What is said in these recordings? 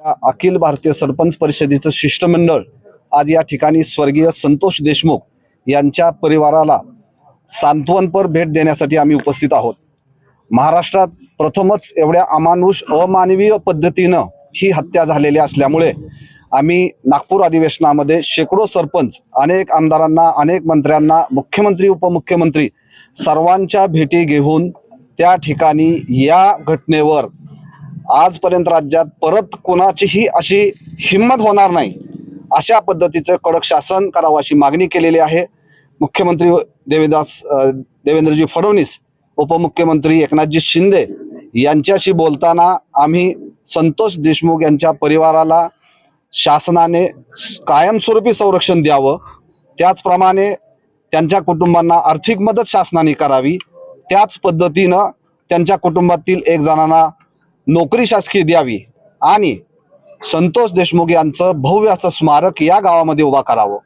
या अखिल भारतीय सरपंच परिषदेचं शिष्टमंडळ आज या ठिकाणी स्वर्गीय संतोष देशमुख यांच्या परिवाराला सांत्वनपर भेट देण्यासाठी आम्ही उपस्थित आहोत. महाराष्ट्रात प्रथमच एवढ्या अमानुष अमानवीय पद्धतीनं ही हत्या झालेली असल्यामुळे आम्ही नागपूर अधिवेशनामध्ये शेकडो सरपंच अनेक आमदारांना अनेक मंत्र्यांना मुख्यमंत्री उपमुख्यमंत्री सर्वांच्या भेटी घेऊन त्या ठिकाणी या घटनेवर आजपर्यंत राज्यात परत कोणाचीही अशी हिंमत होणार नाही अशा पद्धतीचं कडक शासन करावं अशी मागणी केलेली आहे. मुख्यमंत्री देवेदास देवेंद्रजी फडणवीस उपमुख्यमंत्री एकनाथजी शिंदे यांच्याशी बोलताना आम्ही संतोष देशमुख यांच्या परिवाराला शासनाने कायमस्वरूपी संरक्षण द्यावं. त्याचप्रमाणे त्यांच्या कुटुंबांना आर्थिक मदत शासनाने करावी. त्याच पद्धतीनं त्यांच्या कुटुंबातील एक जणांना नोकरी शासकीय द्यावी आणि संतोष देशमुख यांचं भव्य असं स्मारक या गावामध्ये उभा करावं.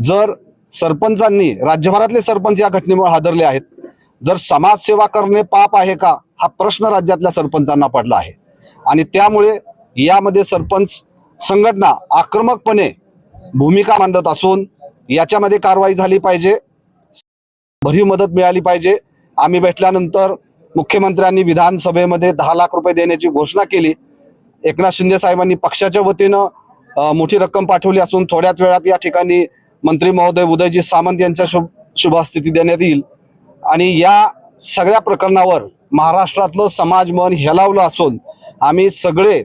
जर सरपंचांनी राज्यभरातले सरपंच या घटनेमुळे हादरले आहेत जर समाजसेवा करणे पाप आहे का हा प्रश्न राज्यातल्या सरपंचांना पडला आहे. आणि त्यामुळे यामध्ये सरपंच संघटना आक्रमकपणे भूमिका मांडत असून याच्यामध्ये कारवाई झाली पाहिजे. भरीव मदत मिळाली पाहिजे. आम्ही भेटल्यानंतर मुख्यमंत्र्यांनी विधानसभेमध्ये दहा लाख रुपये देण्याची घोषणा केली. एकनाथ शिंदे साहेबांनी पक्षाच्या वतीनं मोठी रक्कम पाठवली असून थोड्याच वेळात या ठिकाणी मंत्री महोदय उदयजी सामंत यांच्या शुभ शुभस्थिती देण्यात येईल. आणि या सगळ्या प्रकरणावर महाराष्ट्रातलं समाज मन हेलावलं असून आम्ही सगळे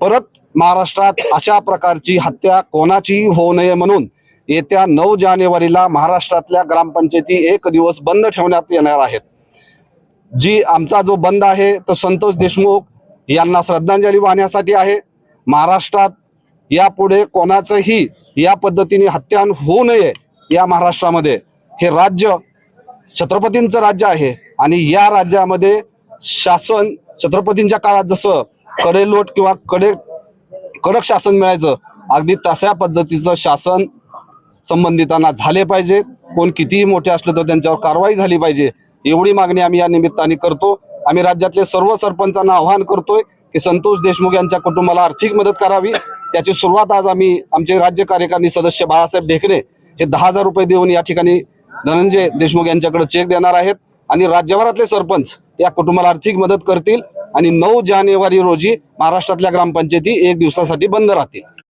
परत महाराष्ट्रात अशा प्रकारची हत्या कोणाचीही होऊ नये म्हणून येत्या नऊ जानेवारीला महाराष्ट्रातल्या ग्रामपंचायती एक दिवस बंद ठेवण्यात येणार आहेत. जी आमचा जो बंद आहे तो संतोष देशमुख यांना श्रद्धांजली वाहण्यासाठी आहे. महाराष्ट्रात यापुढे कोणाचंही या पद्धतीने हत्या होऊ नये या महाराष्ट्रामध्ये हे राज्य छत्रपतींचं राज्य आहे आणि या राज्यामध्ये शासन छत्रपतींच्या काळात जसं कडेलोट किंवा कडे कडक शासन मिळायचं अगदी तशा पद्धतीचं शासन संबंधितांना झाले पाहिजे. कोण कितीही मोठे असलं तर त्यांच्यावर कारवाई झाली पाहिजे. एवढी मागणी आम्ही या निमित्ताने करतो. आम्ही राज्यातले सर्व सरपंचांना आवाहन करतोय की संतोष देशमुख यांच्या कुटुंबाला आर्थिक मदत करावी. त्याची सुरुवात आज आम्ही आमचे राज्य कार्यकारिणी सदस्य बाळासाहेब ढेकणे हे दहा हजार रुपये देऊन या ठिकाणी धनंजय देशमुख यांच्याकडे चेक देणार आहेत. आणि राज्यभरातले सरपंच या कुटुंबाला आर्थिक मदत करतील. आणि नऊ जानेवारी रोजी महाराष्ट्रातल्या ग्रामपंचायती एक दिवसासाठी बंद राहतील.